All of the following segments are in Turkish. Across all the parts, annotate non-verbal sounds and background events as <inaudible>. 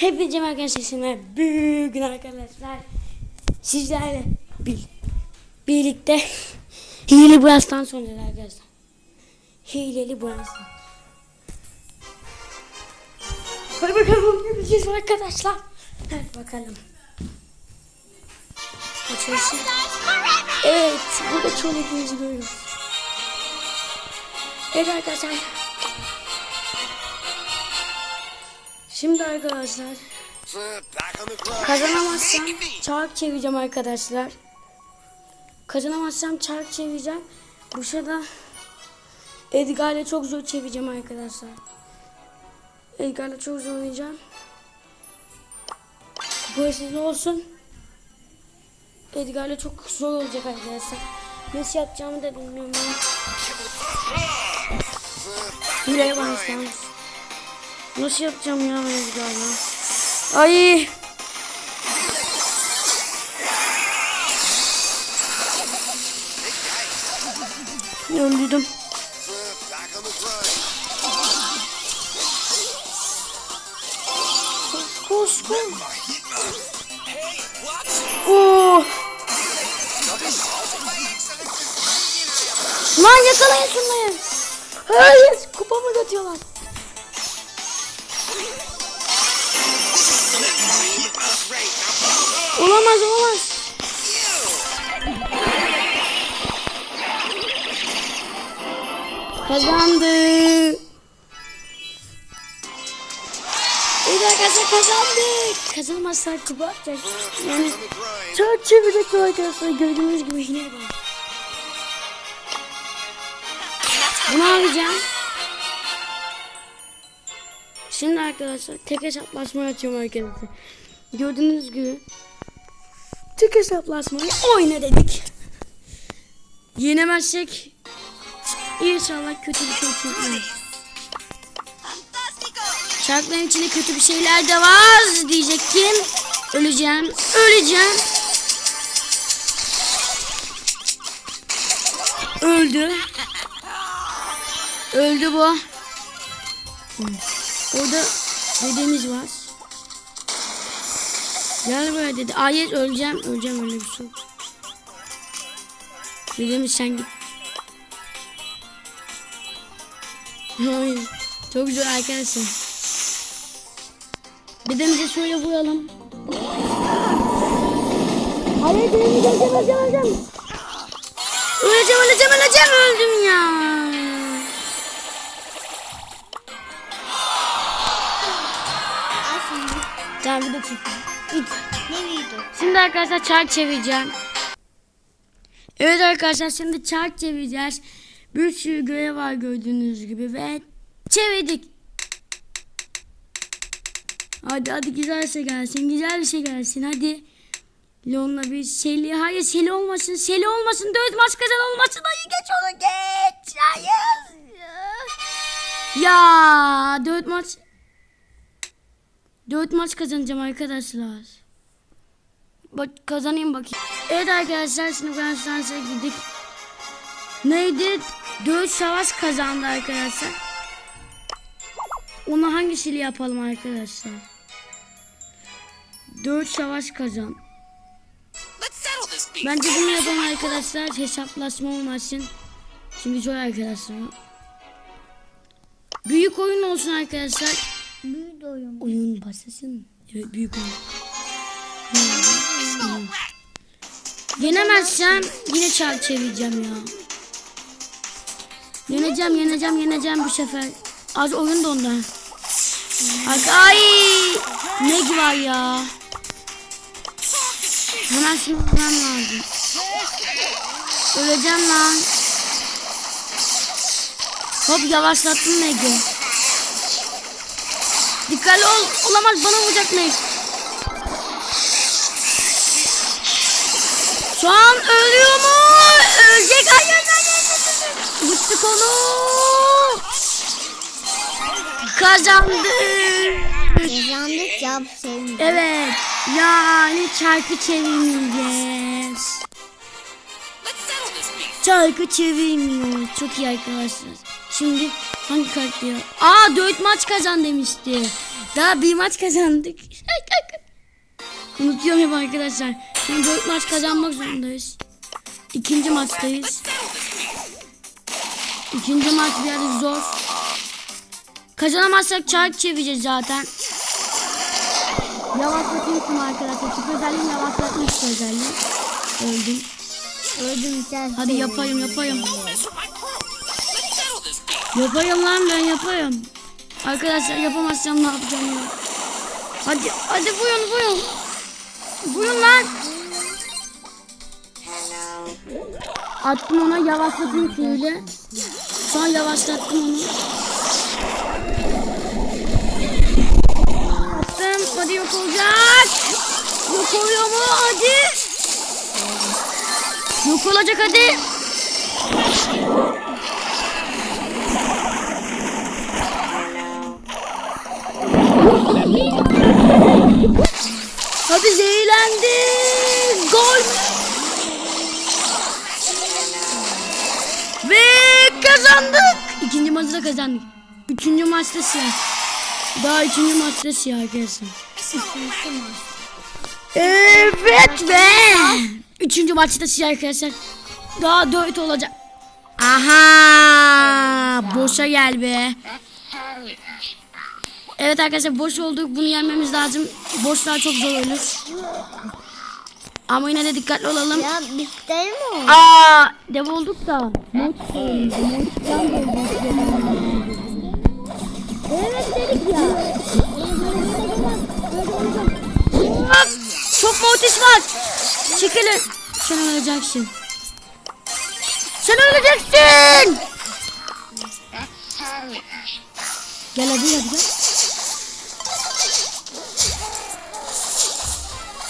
Hepinize merhaba sesime bugün arkadaşlar sizlerle bir, birlikte <laughs> Hileli Brans'tan sonra arkadaşlar. Hileli Brans'tan. Hadi bakalım ne bileceğiz arkadaşlar. Hadi bakalım. Açılsın. Evet burada çoğu hepinizi görüyoruz. Evet arkadaşlar. Şimdi arkadaşlar kazanamazsam çark çevireceğim arkadaşlar. Kazanamazsam çark çevireceğim. Bu sırada Edgar'la çok zor çevireceğim arkadaşlar. Edgar'la çok zor oynayacağım. Bu sizin olsun. Edgar'la çok zor olacak arkadaşlar. Nasıl yapacağımı da bilmiyorum ben. Başlayalım. Nasıl yapacağım ya ben Edgar'la? Ay. Öldürdüm. Koş koş. Oo. Lan yakalayın şunları. Hayır kupamı götürüyorlar. Olamaz olamaz. Kazandı. Bir arkadaşlar kazandık. Kazanmazsak kupa atacak. Yani çok çevirecek arkadaşlar. Gördüğünüz gibi yine var. Bunu alacağım. Şimdi arkadaşlar tek hesaplaşma atıyorum arkadaşlar. Gördüğünüz gibi tek hesaplaşmayı oyna dedik. Yenemezsek inşallah kötü bir şey çıkmaz. Çarkların içinde kötü bir şeyler de var diyecektim. Öleceğim, öleceğim. Öldü. Öldü bu. Orada dedemiz var. Gel buraya dedi. Hayır öleceğim. Öleceğim öyle bir şey. Dedemiz sen git. Hayır. Çok zor arkadaşlar. Dedemize şöyle vuralım. Hayır dedemize öleceğim öleceğim öleceğim. Öleceğim öleceğim öleceğim öldüm ya. Tamam bir de çekeyim. Şimdi arkadaşlar çark çevireceğim. Evet arkadaşlar şimdi çark çevireceğiz. Bir sürü görev var gördüğünüz gibi ve çevirdik. Hadi hadi güzel bir şey gelsin. Güzel bir şey gelsin hadi. Leon'la bir Seli. Hayır Seli olmasın. Seli olmasın. Dört maç kazan olmasın. Hayır geç onu geç. Hayır. Ya dört maç. Dört maç kazanacağım arkadaşlar. Bak kazanayım bakayım. Evet arkadaşlar şimdi Grand Stans'a gittik. Neydi? Dört savaş kazandı arkadaşlar. Onu hangisiyle yapalım arkadaşlar? Dört savaş kazan. Bence bunu yapalım arkadaşlar. Hesaplaşma olmasın. Şimdi zor arkadaşlar. Büyük oyun olsun arkadaşlar. Büyük oyun. Oyun başlasın. Evet büyük oyun. Hmm. Yenemezsem yine çark çevireceğim ya. Yeneceğim yeneceğim yeneceğim bu sefer. Az oyun da ondan. Ay, ne var ya. Hemen şunu vurmam lazım. Öleceğim lan. Hop yavaşlattım Meg'i. Dikkatli ol. Olamaz bana vuracak. Şu an ölüyor mu? Ölecek. Hayır hayır hayır. Yıktık onu. Kazandı. Kazandık ya senin. Evet. Yani çarkı çevirmeyeceğiz. Çarkı çevirmiyor. Çok iyi arkadaşlar. Şimdi hangi kart diyor? Aa 4 maç kazan demişti. Daha bir maç kazandık. <laughs> Unutuyorum hep arkadaşlar. Şimdi dört maç kazanmak zorundayız. İkinci maçtayız. İkinci maç biraz zor. Kazanamazsak çark çevireceğiz zaten. Yavaşlatmıştım arkadaşlar. Çünkü özelliğim yavaşlatmıştı özelliği. Öldüm. Öldüm sen. Hadi yapayım yapayım. Yapayım lan ben yapayım. Arkadaşlar yapamazsam ne yapacağım ya? Hadi hadi buyurun buyurun. Buyurun lan. Attım ona yavaşladım şöyle. An yavaşlattım onu. Attım. Hadi yok olacak. Yok oluyor mu? Hadi. Yok olacak hadi. Hadi zehirlendi. Gol. Ve kazandık. İkinci maçı da kazandık. Üçüncü maçta siyah. Daha üçüncü maçta siyah arkadaşlar. Evet be. Üçüncü maçta siyah arkadaşlar. Daha dört olacak. Aha. Boşa gel be. Evet arkadaşlar boş olduk. Bunu yenmemiz lazım. Boşlar çok zor olur. Ama yine de dikkatli olalım. Ya bitti mi? Aa, dev olduk da. Maç. Maçtan Evet dedik ya. Çok mortis var. Çekilin. Sen öleceksin. Sen öleceksin. Gel hadi hadi gel.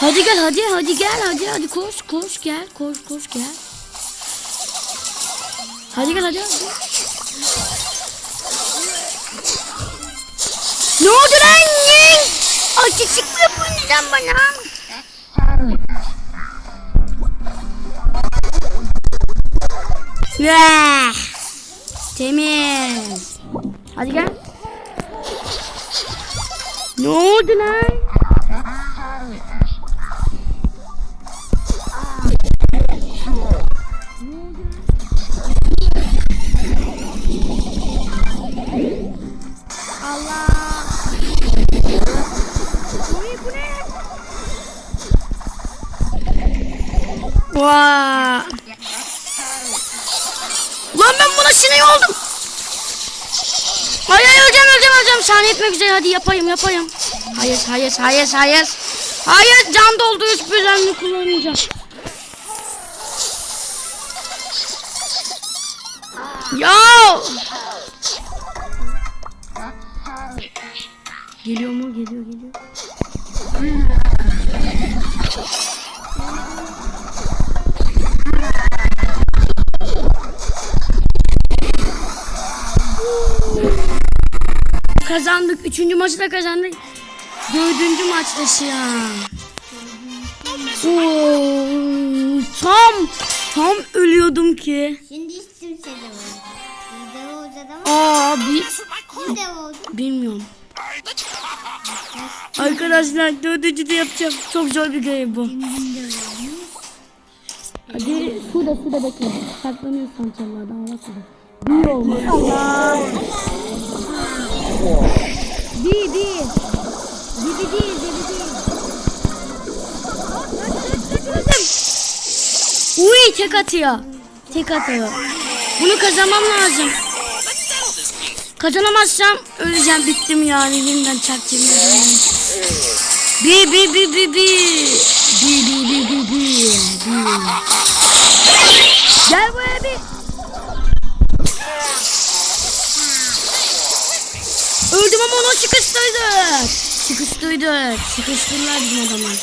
Hadi gel hadi hadi gel hadi hadi koş koş gel koş koş gel. Hadi gel hadi. hadi. Ne oldu lan? Ne? Artistik mi yapıyorsun sen bana? Vah! Temiz. Hadi gel. Ne oldu lan? Saniye etmek üzere hadi yapayım yapayım. Hayır hayır hayır hayır. Hayır can doldu hiçbir özelliğini kullanmayacağım. Ya. Geliyor mu? Geliyor geliyor. Kazandık. Üçüncü maçı da kazandık. Dördüncü maçta ya. Oo, tam tam ölüyordum ki. Şimdi hiç kimse de olacak ama Aa bir bilmiyorum. Arkadaşlar dördüncü de yapacağım. Çok zor bir görev bu. Hadi suda suda bekle. Saklanıyorsan çallardan Allah suda. Bir olmuş. Allah. Bir bir. Dibi değil dibi değil. Uy tek atıyor. Tek atıyor. Bunu kazanmam lazım. Kazanamazsam öleceğim bittim yani yeniden çarpacağım. Bi bi bi bi bi. Bi bi bi bi bi. Bi. Gel buraya bir. Öldüm ama onu sıkıştırdık. Sıkıştırdık. Sıkıştırdılar bizim adamı.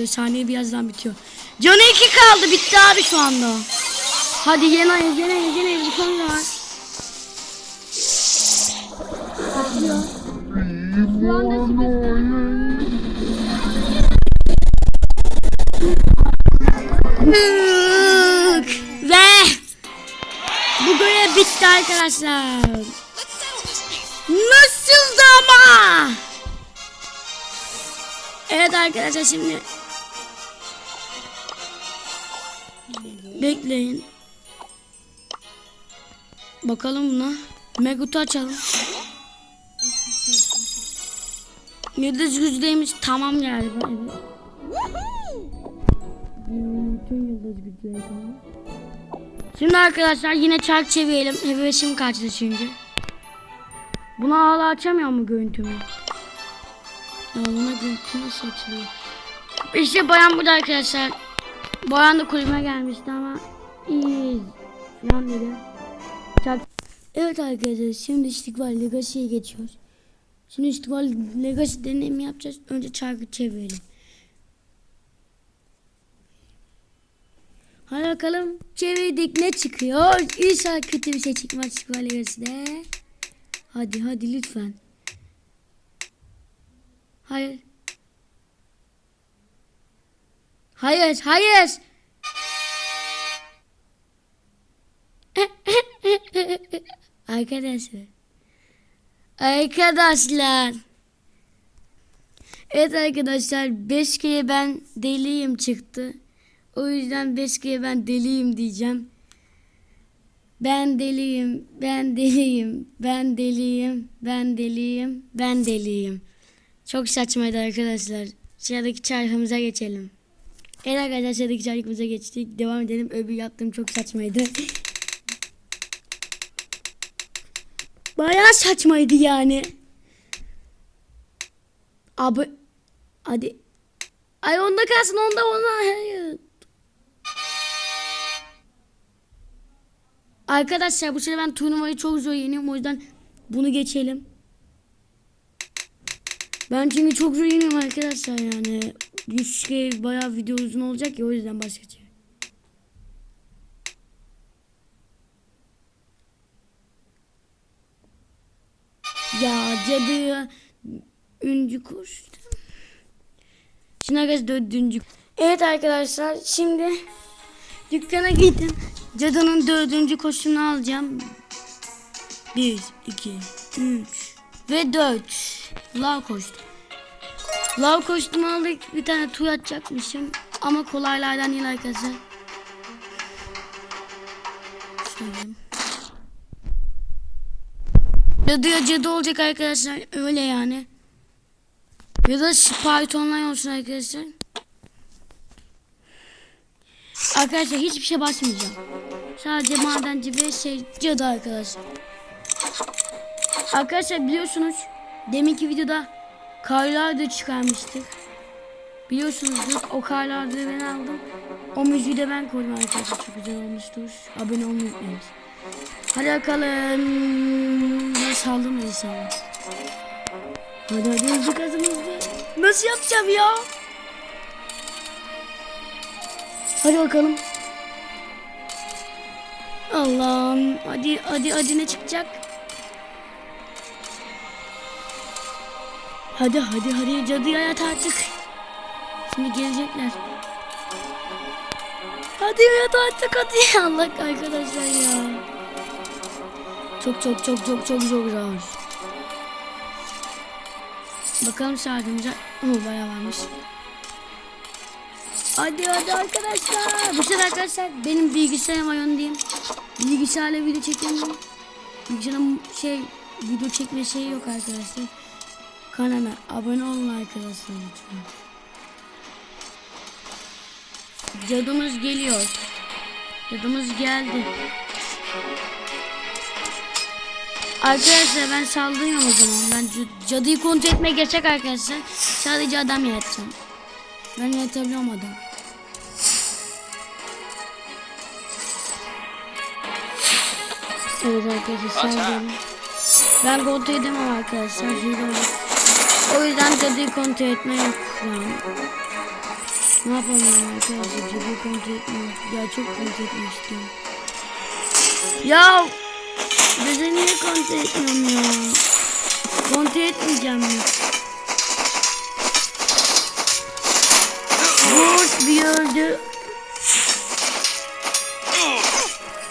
Kaldı. Saniye birazdan bitiyor. Canı iki kaldı. Bitti abi şu anda. Hadi ayız, yeni ayız. Bir konu var. Şu anda. Ve bu görev bitti arkadaşlar. Nasıldı ama? Evet arkadaşlar şimdi bekleyin. Bakalım buna. Megut'u açalım. Yıldız gücüymüş tamam galiba. Evet. Bütün yıldız tamam. Şimdi arkadaşlar yine çark çevirelim. Hevesim kaçtı çünkü. Bunu hala açamıyor mu görüntümü? Ya buna görüntü nasıl açılıyor? İşte bayan burada arkadaşlar. Bayan da kulübüme gelmişti ama iyiyiz falan dedi. Çak- Evet arkadaşlar şimdi İstikbal Legacy'ye geçiyoruz. Şimdi İstikbal Legacy deneyimi yapacağız. Önce çarkı çevirelim. Hadi bakalım çevirdik ne çıkıyor? İnşallah kötü bir şey çıkmaz İstikbal Legacy'de. Hadi hadi lütfen. Hayır. Hayır, hayır. Arkadaşlar. Arkadaşlar. Evet arkadaşlar 5 kere ben deliyim çıktı. O yüzden 5 kere ben deliyim diyeceğim. Ben deliyim, ben deliyim, ben deliyim, ben deliyim, ben deliyim. Çok saçmaydı arkadaşlar. Sıradaki çarkımıza geçelim. Evet arkadaşlar sıradaki çarkımıza geçtik. Devam edelim. Öbür yaptığım çok saçmaydı. Bayağı saçmaydı yani. Abi hadi. Ay onda kalsın onda ona. Arkadaşlar bu sene ben turnuvayı çok zor yeniyorum o yüzden bunu geçelim. Ben çünkü çok zor yeniyorum arkadaşlar yani. 100 kere bayağı video uzun olacak ya o yüzden başka şey. Ya cadı üncü koştu. Şimdi arkadaşlar dördüncü. Evet arkadaşlar şimdi dükkana gittim. Cadının dördüncü koşunu alacağım. Bir, iki, üç ve dört. Lav koştum. Lav koştum aldık. Bir tane tur atacakmışım. Ama kolaylardan değil arkadaşlar. Cadıya cadı olacak arkadaşlar. Öyle yani. Ya da Python'la olsun arkadaşlar. Arkadaşlar hiçbir şey basmayacağım. Sadece madenci ve şey cadı arkadaşlar. Arkadaşlar biliyorsunuz deminki videoda karlardı çıkarmıştık. Biliyorsunuzdur o karlardı ben aldım. O müziği de ben koydum arkadaşlar çok güzel olmuştur. Abone olmayı unutmayın. Hadi bakalım. Ben saldım inşallah. Hadi hadi hızlı kazın hızlı. Nasıl yapacağım ya? Hadi bakalım. Allah'ım. Hadi hadi hadi ne çıkacak? Hadi hadi hadi cadıya yat artık. Şimdi gelecekler. Hadi yat artık hadi. <laughs> Allah arkadaşlar ya. Çok çok çok çok çok çok zor. Bakalım şarkımıza. Oo bayağı varmış. Hadi hadi arkadaşlar. Bu sefer arkadaşlar benim bilgisayarım var onu diyeyim. Bilgisayarla video çekemiyorum. Bilgisayarım şey video çekme şeyi yok arkadaşlar. Kanala abone olun arkadaşlar lütfen. Cadımız geliyor. Cadımız geldi. Arkadaşlar ben sallıyorum o zaman. Ben cadıyı kontrol etmeye geçecek arkadaşlar. Sadece adam yaratacağım. Ben yaratabiliyorum adam. Evet arkadaşlar. Ben kontrol edemem arkadaşlar. hile olur. O yüzden cadıyı kontrol etme yok. Ne yapalım ya arkadaşlar? Cebi kontrol etmiyorum. Ya çok kontrol etmek istiyorum. Ya! Bize niye kontrol etmiyorum ya? Kontrol etmeyeceğim mi? Vur bir öldü.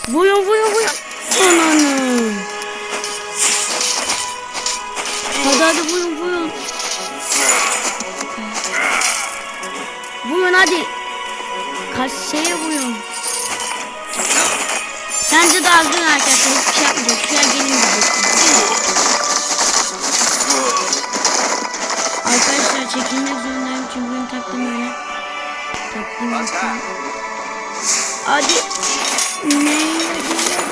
Vurun vurun vurun. Şeye vurun. Sence de az dön arkadaşlar. Hiçbir şey yapmayacak. Şuraya gelin. Arkadaşlar çekilmek zorundayım çünkü benim taktığım öyle. Taktığım öyle. Hadi. Ne?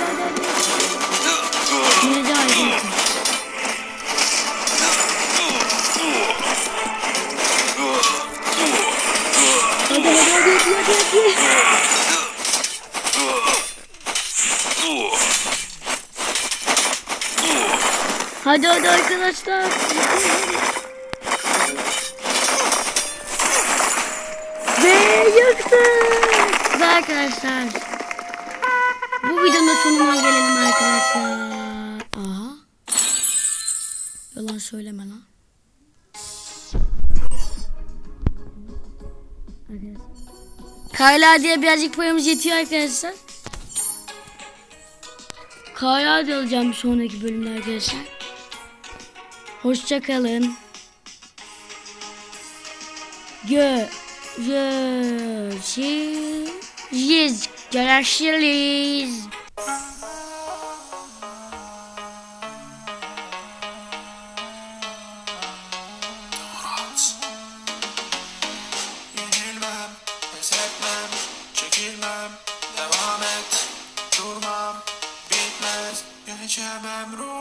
Hadi hadi arkadaşlar. Ve yıktık. Ve arkadaşlar. Bu videonun sonuna gelelim arkadaşlar. Aha. Yalan söyleme lan. Kayla diye birazcık payımız yetiyor arkadaşlar. Kayla diye olacağım bir sonraki bölümde arkadaşlar. Hoşçakalın. Görüşürüz. Görüşürüz. Çekilmem, devam et, durmam, bitmez, geçemem rüyadan.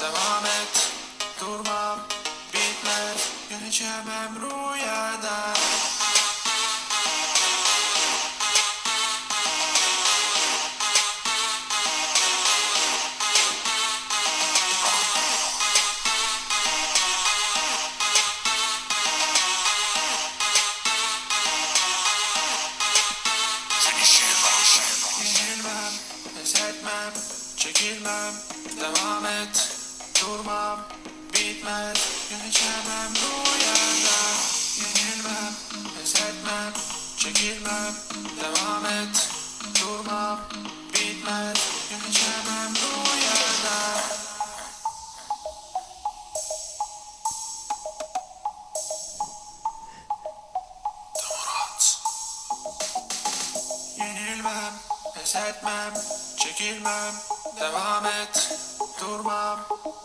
Devam et, durmam, bitmez, geçemem rüyadan. Çekilmem, devam et, durmam, bitmez, geçemem rüyadan. Yenilmem, pes etmem, çekilmem, devam et, durmam,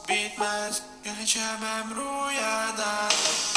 bitmez, geçemem rüyadan.